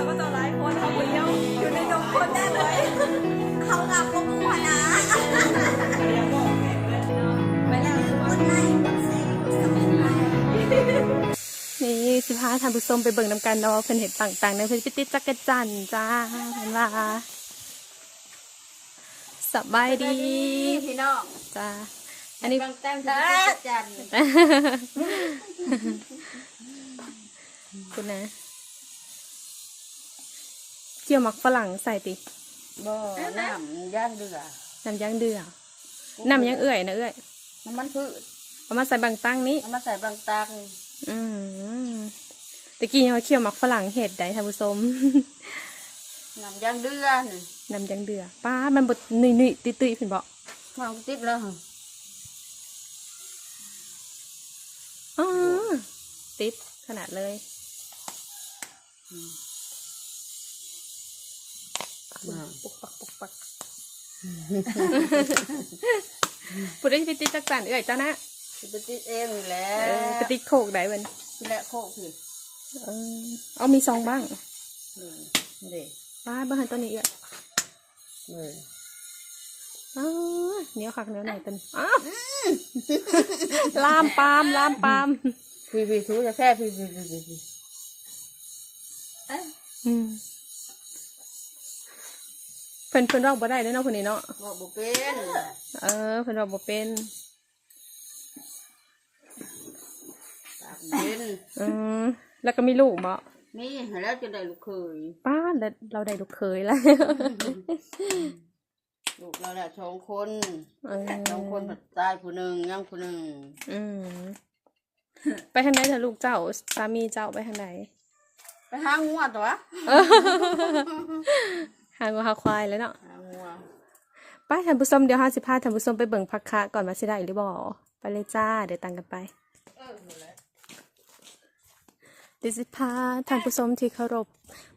เขาก็ต้องหลายคนเขาคนเดียวอยู่ในดงคนแน่เลย เขากับพวกหัวนะไปแล้วคนไหนคนเซ่คนสมุนไพรนี่สิพาท่านผู้ชมไปเบิ่งนำกันเนาะเพิ่นเห็นต่างๆในเพิ่นไปติดจักรจันทร์จ้าเห็นว่าสบายดีพี่น้องจ้าอันนี้บางแต้มจะจันคุณนะ เกี่ยวหมักฝรั่งใส่ติบ่น้ำย่างเดือน้ำยางเดือน้ำยางเอื่อยนะเอื่อยน้ำมันพืชเอามาใส่บางตั้งนี้เอามาใส่บางตังอืมตะกี้ยังว่าเคี่ยวหมักฝรั่งเห็ดได้ท่านผู้ชมน้ำย่างเดือนี่น้ำยางเดือป้ามันบดหนุ่ยๆตุยๆเพิ่นบอกมาติดแล้วอ๋อติดขนาดเลย ปุกปักปุกปักพูดได้ไปติดจักจันเอื่อยจ้านะสิไปติดเองนี่แหละเออไปติดโคกได้เว้นนี่แหละโคกคือเออเอามีซองบ้างนี่นี่ป้าบ้านตัวนี้เอื่อยนี่อ๋อเหนียวคักเหนียวไหนตันอ้าวลามปามลามปามพี่พี่ทูจะแค่พี่พี่พี่พี่พี่อืม เพิ่นเพิ่นร้องบ่ได้เด้อเนาะคนนี้เนาะ บอกบุเป็นเออเพิ่นร้องบ่เป็นปากเป็นอืมแล้วก็มีลูกบ่มีแล้วจะได้ลูกเคยป้าแล้วเราได้ลูกเคยแล้วลูกเราแหละสองคนเออสองคนตายผู้หนึ่งยังผู้หนึ่งอืมไปทางไหนเถอะลูกเจ้าสามีเจ้าไปทางไหน ไปหางัวตัว หางัวหาควายแล้วเนาะหางัวป้าท่านผู้ชมเดี๋ยวห้าสิบห้าท่านผู้ชมไปเบิ่งพักคะก่อนมาสิได้หรือบ่ไปเลยจ้า เดี๋ยวตังกันไปเออนั่นแหละเดี๋ยวสิพาท่านผู้ชมที่เคารพ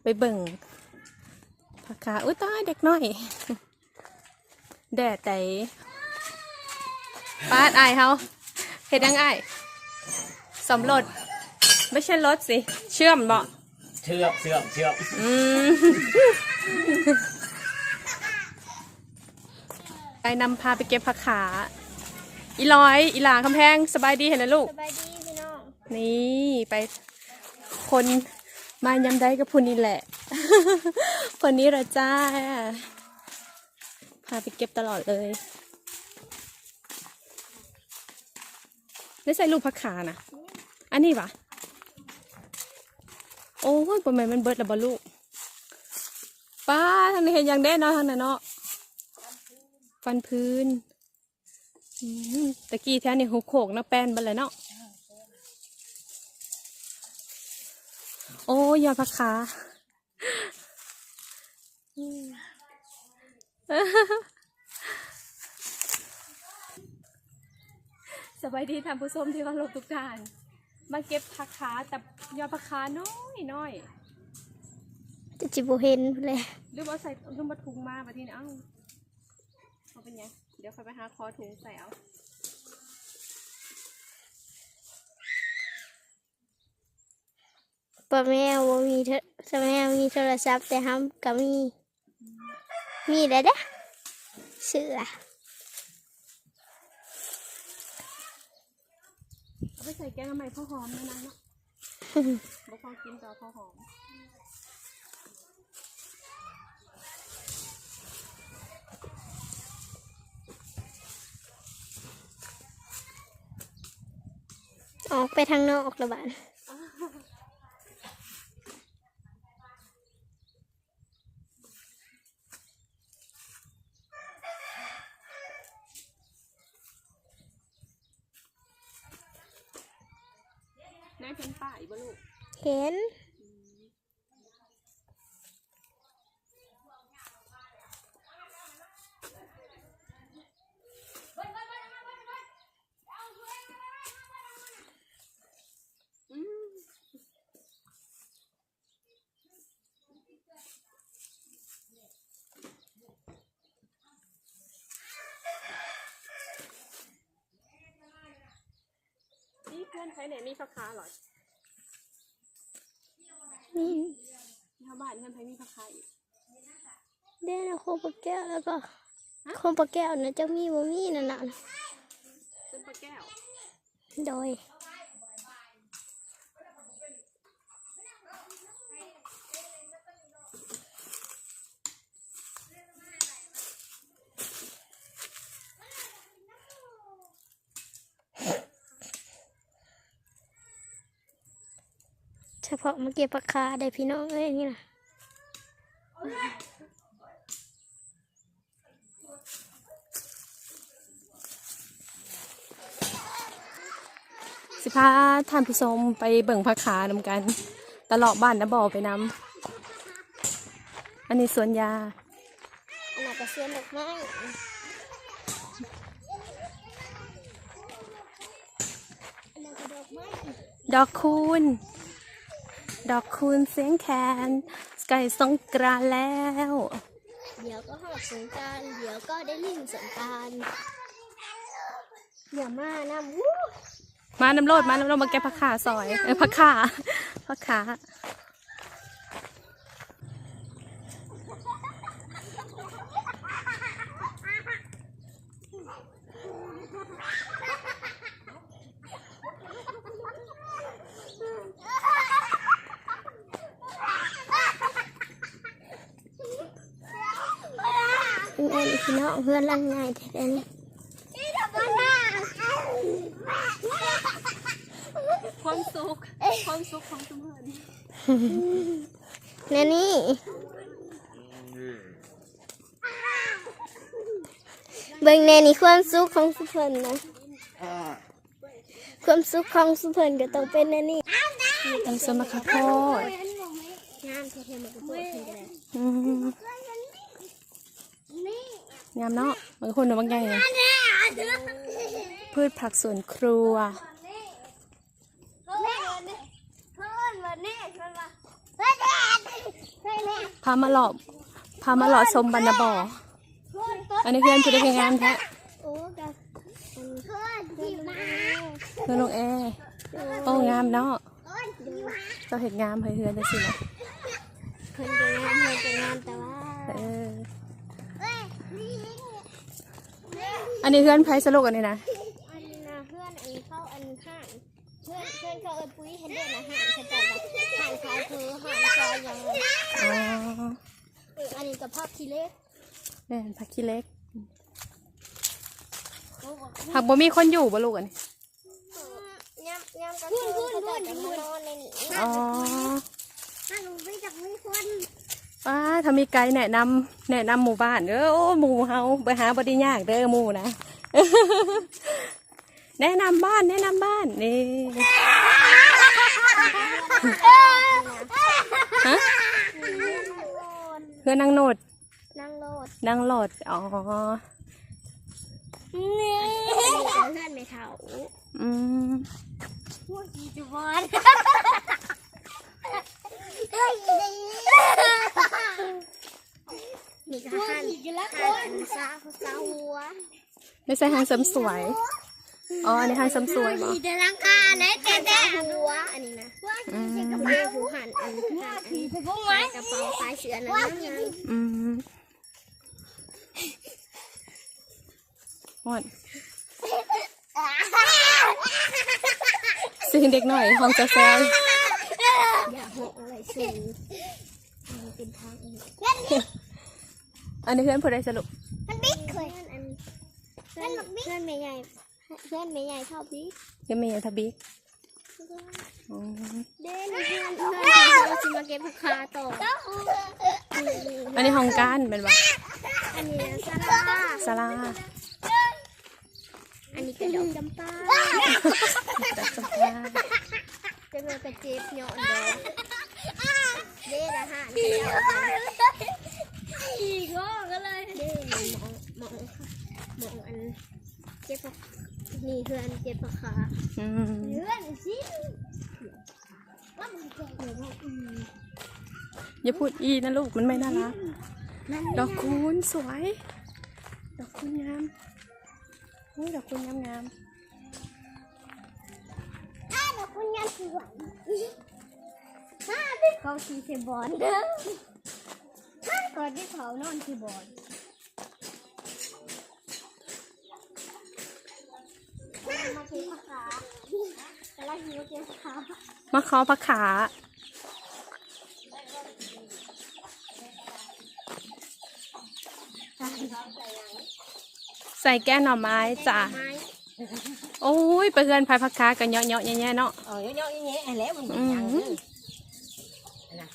ไปเบิ่งพักคะอุ้ยตายเด็กน้อย แดดใจป้าดอายเขาเฮ็ดยังไงสำรถไม่ใช่รถสิ เชื่อมบ่ เชื่อมเชื่อมเชื่อมอืมไปนำพาไปเก็บผักขา อีร้อย อีหลาคำแพงสบายดีเห็นแล้วลูก สบายดีพี่น้อง นี่ไปคนมายำได้กับพูนี่แหละ คนนี้ละจ้า พาไปเก็บตลอดเลยได้ใส่ลูกผักขานะอันนี้ปะ โอ้ยปะแม่มันเบิดล้วบอลูกป้าทางนี้เห็นยังได้เนาะทางนั้นเนาะฟันพื้นตะกี้แท้นี่หุกโขกนักแป้นบันเลยเนาะโอ้ยยอดผักขาสบายดีท่านผู้ชมที่เคารพทุกท่าน มาเก็บผักขาแต่ยอดผักขาน้อยน้อยจะจิบุเห็นเลยหรือว่าใส่หรือมาถุงมาแบบที่นี่เอ้าเอาเป็นไงเดี๋ยวค่อยไปหาคอถุงใส่เอาป้าแม่ว่ามีเทป้าแม่มีโทรศัพท์แต่ห้ามก็มี มีแล้วเด้อเสือ เอาไปใส่แกงทำไมพ่อหอมนะนะเนาะบอกพอกินต่อพ่อหอมออกไปทางนอกระบาด เป็นป่ายบ่ลูก เห็น นี่เพื่อนใครเนี่ยมีผักขาเหรอนี่ชาวบ้านเพื่อนไผมีผักขาอีกเด้นะโคมปลาแก้วแล้วก็โคมปลาแก้วนะจะมีบ่มีนั่นน่ะนะต้นปลาแก้ว โดย เฉพาะมาเก็บปลาคาได้พี่น้องเอ้ยนี่นะสิพาท่านผู้ชมไปเบิ่งผักขานำกัน ตลอดบ้านนะบ่อไปนำอันนี้สวนยา อันนั้นก็เสียนดอกไม้อันนั้นก็ดอกไม้ดอกคูณ ดอกคูณเสียงแคนไก่สงกรานต์แล้ว เดี๋ยวก็หอดสงกรารเดี๋ยวก็ได้ลิ่นสงกรารอย่ามานะวู้ มาน้ำโลดมาน้ำโลดมาแกะผักขาซอยเออผักขาผักขา เป็นอันอีกพี่น้องเพื่อนร่างไงแท้ๆนี่ความสุขความสุขของทุกคนแน่นี่เบิ่งแน่นี่ความสุขของสุพรรณนะความสุขของสุพรรณก็ต้องเป็นแน่นี่ตำสวนมะขามโพดงามแท้ๆมันก็บ่เป็นได้อืม งามเนาะบางคนเนาะบางอย่างพืชผักสวนครัว พามาหลอบพามาหลอชมบรรณบ่ออันนี้เพื่อนพูดได้เพียงงามแท้โอ้กับอันเพื่อนที่มาเพื่อนลงแอร์โอ้งามเนาะเราเห็นงามเพื่อนได้สินะเพิ่นก็งามเพิ่นก็งามแต่ว่า เอออันนี้เพื่อนไพสโลกอันนี้นะอันนี้นะเพื่อนอันนี้เข้าอันห่างเพื่อนเพื่อนเขาเอิ้นปุ้ยเห็นเด้อนะห่างเขาจะแบบห่างขายคือห่างซอยอย่างอ๋อเอออันนี้กับภาพทีเล็กเนี่ยผักขี้เล็กผักบ่มีคนอยู่บ่ลูกอันนี้ย่ำย่ำก็คือเขาจะจะมานอนในนี้อ๋อถ้าหนูไม่จักมีคน ป้าถ้ามีไกด์แนะนำแนะนำหมู่บ้านเด้อโอ้หมู่เฮาไปหาบ่ได้ยากเด้อหมู่นะแนะนำบ้านแนะนำบ้านนี่ฮะเพื่อนนางโนดนั่งโลดนางโหลดอ๋อนี่เพื่อนไม่เท่าอืมพวกกีจุบอ ลนี่ก็หันหันซาซาหัวไม่ใช่ห้างเสริมสวย อ๋ออันนี้ห้างเสริมสวยบ่เดลังกาไหนแต่แต่หัวอันนี้นะอืมกระเป๋าหูหันอันหันอันขายกระเป๋าขายเสื้อนะนะอืมหมดสิ่งเด็กหน่อยห้องจะแซว อย่าหกอะไรสูงมันเป็นทางเองอันนี้เพื่อนผู้ใดสรุปมันบิ๊กเคยอันเพื่อนเพื่อนเมย์ใหญ่เพื่อนเมย์ใหญ่ชอบบิ๊กยังมีทบิกอืมเด่นเพื่อนเพื่อนเราจะมาเก็บผักคาต่ออันนี้ห้องการเป็นว่าอันนี้ซาลาศาลาอันนี้กระดอกจำปาจัดสภาพ จะมากระเจี๊ยบเนาะเด้อเด่นอาหารเดียวอีกก็ก็เลยเด่นมองมองมองอันเจ็บผักนี่เพื่อนเจ็บผักคาอืมเพื่อนสิว่ามันเจ็บหรือว่าอืมอย่าพูดอีนะลูกมันไม่น่ารักนั่นดอกคูณสวย ดอกคูณงามโอ้ยดอกคูณงามงาม ถ้าดอกคุณยังสวยถ้าเขาขี่เทบอลเด้อก่อนที่เขานอนที่บอลมาขี่ผักขาแต่ละหิวเกี่ยวขามะเขาผักขาใส่แก้หน่อไม้จ้ะไม้ โอ้ยไปเพื่อนพายผักขากันเยาะๆแย่ๆเนาะเออเยอะๆแยะๆแล้วมันเป็นอืหยังมนะ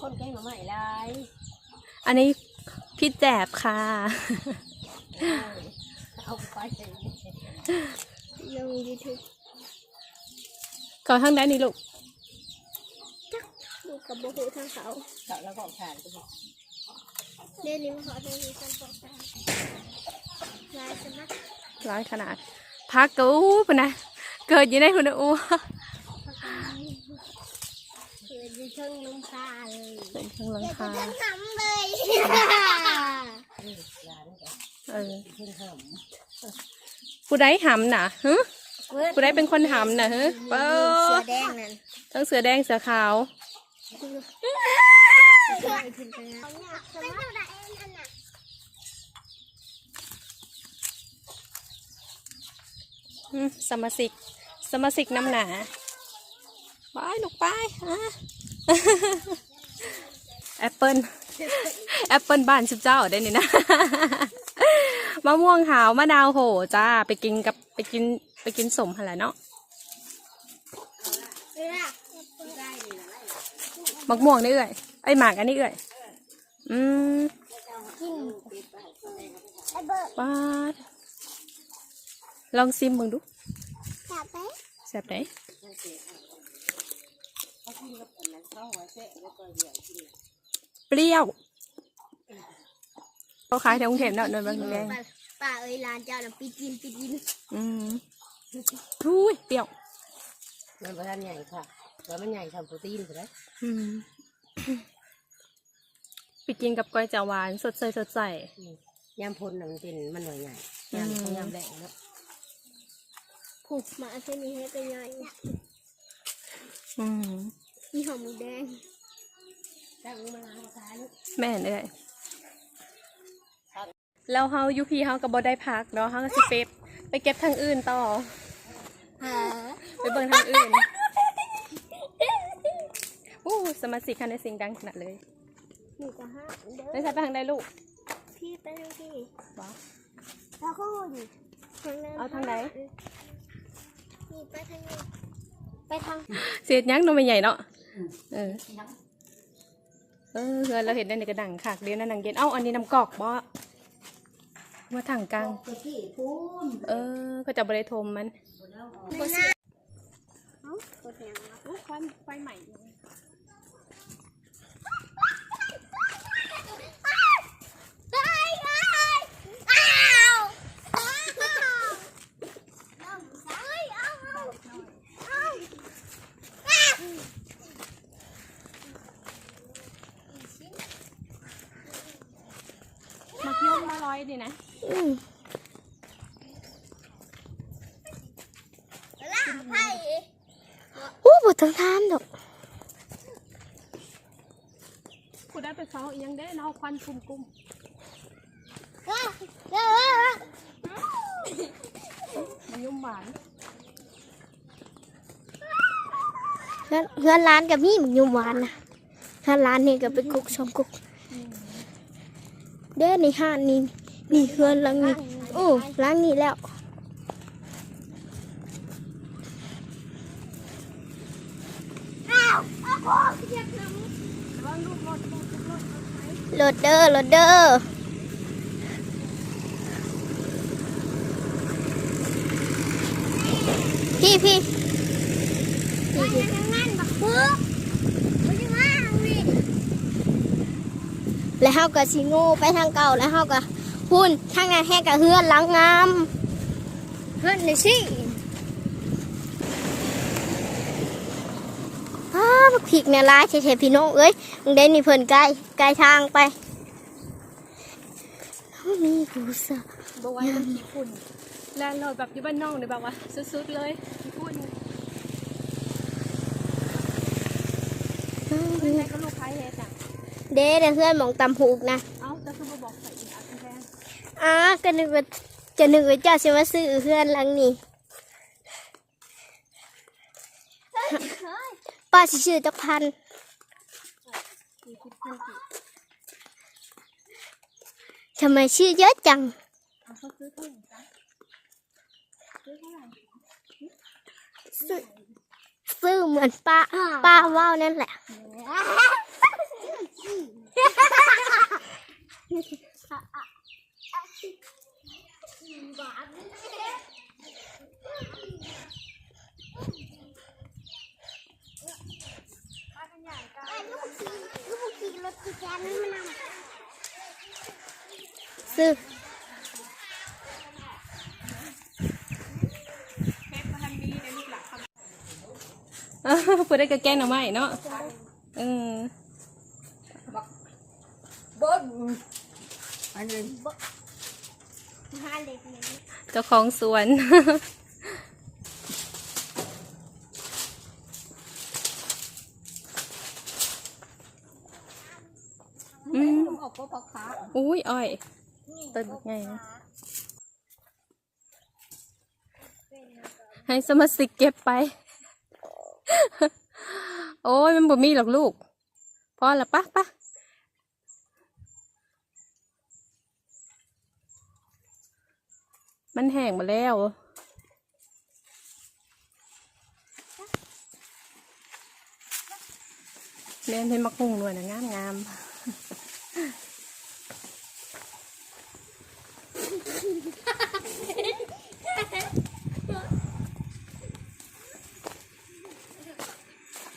คนแกงหน่อไม้หลายอันนี้พี่แจบค่ะเอาไปลงยูทูบก่อนทางใดนี่ลูกดูกับโบหูทางเขาเจาะแล้วก็ผ่านไปสิเล่นนิ้วเขาจะมีการบอกกันลายสมัค รร้อยขนาดพักกูปะนะเกิดอยู่ในหุ่นอูคือจะเชิงนุ่มคาเลยเป็นเครื่องหลังคาเชิงทำเลยเออขึ้นเหิมผู้ใดหำน่ะฮึผู้ใดเป็นคนหำน่ะฮึเปิเสือดแดงนั่นทั้งเสือแดงเสือขาว ใช่ขึ้นไปแล้วไม่เท่าไหร่นั่นน่ะ อืม สมาชิกสมาชิกน้ำหนาไปลูกไปอะแอปเปิลแอปเปิลบ้านชุบเจ้าได้นี่นะมะม่วงขาวมะนาวโหจ้าไปกินกับไปกินไปกินสมอะไรเนาะเออมะม่วงนี่เอ่ยไอยหมากอันนี้เอ่ยอืมกินไอ้เบิร์ดป้าด ลองซิมมึงดูจับไปแซ่บไหนเขากินกับอันนั้นเข้าหัวเสะแล้วก็เหวี่ยงกินเปรี้ยวเขาขายแถวกรุงเทพเนาะเนินบางแดงป้าเอ้ยร้านเจ้าน่ะปิดกินปิดกินอืมอุ้ยเปรี้ยวมันประทานใหญ่ค่ะแล้วมันใหญ่ทำโปรตีนไปเลยอืมไปกินกับก้อยจาวหวานสดใสสดใสยำพลน่ะมันเป็นมันหน่วยใหญ่ยำเขายำแดงเนาะ ผูกมาเส้นนี้ให้เป็นไงอืมมีหอมหมูแดงตั้งมาล้างซ้ายแม่นเลยแล้วเฮาอยูพีเฮาก็บ่ได้พักเนาะเฮาก็สิเปบไปเก็บทางอื่นต่อหาไปเบิ่งทางอื่นอู้สมาชิกคันในสิ่งดังขนาดเลยหมูกระห้าเด้อได้ใช้ไปทางใดลูก พี่ไปทางที่ว้าวแล้วก็อยู่ทางนั้นเอาทางไหน นี่ไปทางนี้ไปทางเสียดยักษ์นมใหญ่เนาะเออเออเฮือนเราเห็นได้ในกระดังขากเดียวนั่นนังเย็นเอ้าอันนี้น้ำกอกบ่มาถังกลางเออเขาจะบริโทมมันบนหน้าเขาไฟไฟใหม่ไปไปอ้าวอ้าวเอาเอาเอาเอา มักยมมาร้อยดีนะล่าไผ่อู้บต้องทานดอกกูได้ไปเฝ้าอีหยังได้เนาะควันกุมกุมว้าวว้าวว้าวมันยมหวาน เพื่อนเพื่อนร้านกับมี่มันยุ่มหวานนะเพื่อนร้านนี่ก็ไปกุกสองกุก เด้ในห้านนี่นี่เพื่อนหลังนี่โอ้หลังนี่แล้วโหลดเดอร์โหลดเดอร์พี่พี่ แล้วเฮาก็สิง่ไปทางเก่าแล้วเฮาก็พุ่นทางนั้นแห้กับเฮือนหลังงามเฮือนนี่สิอ้าบักผิกเนี่ยลายเฉยๆพี่น้องเอ้ยมึงได้นี่เพิ่นใกล้ใกล้ทางไปมีผู้สาวบอกว่ามันขี้ฝุ่นแลนเราแบบอยู่บ้านนอกเนี่ยแบบว่าสุดๆเลยขี้ฝุ่น เพื่อนก็ลูกค้าเฮ็ดอะเด้เดี๋ยวเพื่อนหมองตำหูกนะเอ้าจะคือมาบอกใส่อีกอะคุณแพงอ้าก็นึกว่าจะนึกว่าเจ้าสิมาซื้อเพื่อนหลังนี้ป้าสิชื่อจักพันทำไมชื่อเยอะจังเอาเขาซื้อถุงจ้ะซื้อ ซื้อเหมือนป้าป้าว่าวนั่นแหละ ซื้อ เออเพื่อได้กระแกงหน่อไม้เนาะเออบนอันนี้เจ้าของสวนอืมออกก็พักขาอุ้ยอ้อยต้นไงนะให้สมาชิกเก็บไป โอ้ยมันบ่มีหรอกลูก พอละปะปะมันแห้งมาแล้วแม่นให้มักหุงด้วยนะงามงาม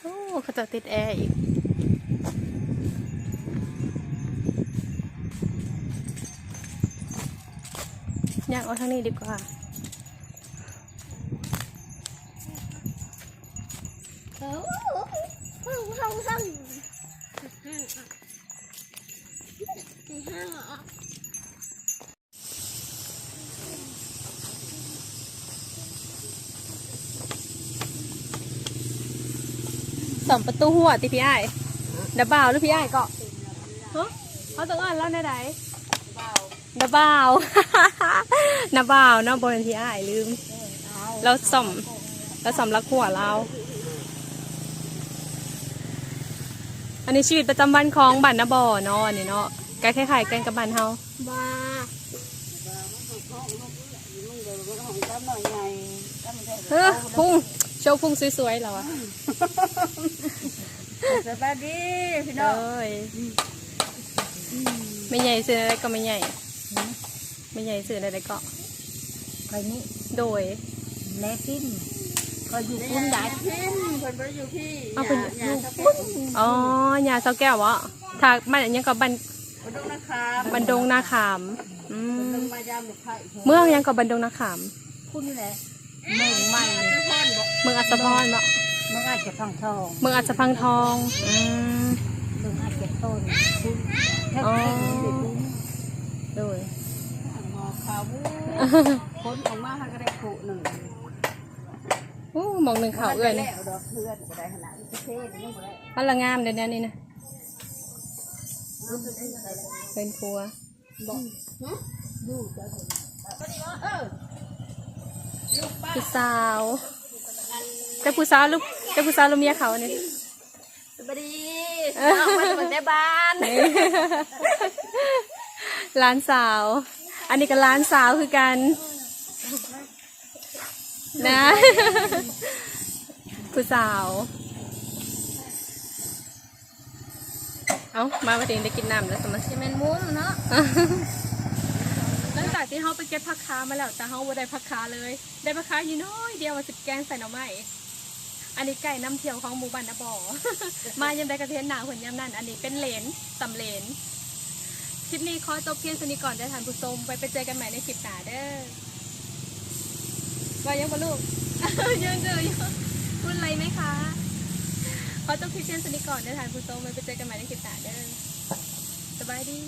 โอ้เขา จะติดแอร์อีกอยากเอาทางนี้ดีกว่า สองประตูหัวติพี่ไอ้ายดับบ่าวหรือพี่ไอ้ายเกาะฮะเขาต้องอ่านแล้วในไหนดับบ่าวดับบ่าวเนาะบนพี่ไอ้ายลืมเราส่อมเราส่อมรักหัวเรา อันนี้ชีวิตประจำวันของบ้านนาบ่อเนาะอันนี้เนาะใกล้คล้ายๆกันกับบ้านเฮาบ้าเฮ้อพุ่ง โชว์พุ่งสวยๆเราอะสบายดีพี่เลน้องยไม่ใหญ่ซื้ออะไรก็ไม่ใหญ่ ไม่ใหญ่ซื้ออะไรก็ใครนี่โดยแม่กินก็อยู่คุณยายพินคนไปอยู่พี่เอาเป็นยาสะพุนอ๋อยาเสาแก้ววะถ้ามันอันยังกับบันบนดงนะครับบันดงนาขามอืมลงมายามหลุกไผ่เมืองยังกับบันดงนาขาม คุณแหละ เมืองใหม่จะพ่อนบอกเมืองอัศพรเนาะเมืองอาจจะฟังทองเมืองอัศพังทองอืมเมืองอาจจะต้นคุณแค่อ๋อแค่คุณโดยหมอขาวคนออกมาให้ก็ได้ขู่หนึ่งโอ้มองหนึ่งเขาเอื้อยแล้นี่วดอกเพื่อนก็ได้ขนาดนี้เท่ๆนี่หมดแล้วมันละงามเดี๋ยวนี้นี่นะเป็นครัวดูจ้ะ ผู้สาวแต่ผู้สาวลูกแต่ผู้สาวลูกเมียเขาเนี่ยสวัสดีน้องมาจากในบ้านร้านสาว อันนี้ก็ร้านสาวคือกัน นะผู้สาว เอามาประเด็นได้กินน้ำแล้วสมัครจะเป็นมุ้งเนาะหลัง จากที่เขาไปเก็บผักค้ามาแล้วแต่เขาไม่ได้ผักค้าเลย ได้ผักค้าอยู่น้อยเดียวมาสิบแกงใส่หน่อไม้อันนี้ไก่น้ำเที่ยวของหมู่บ้านนะบอมายังได้กระเทียนหนาหุ่นยำนั่น อันนี้เป็นเหรนสำเหรนคลิปนี้ขอจบเพียงเท่านี้ก่อนได้ทานผู้ชมไปไปเจอกันใหม่ในคลิปหน้าเด้อว่ายังบ่ลูก ยังเจออยู่พูดอะไรไหมคะขอจบคลิปเพียงเท่านี้ก่อนได้ทานผู้ชมไปไปเจอกันใหม่ในคลิปหน้าเด้อสบายดี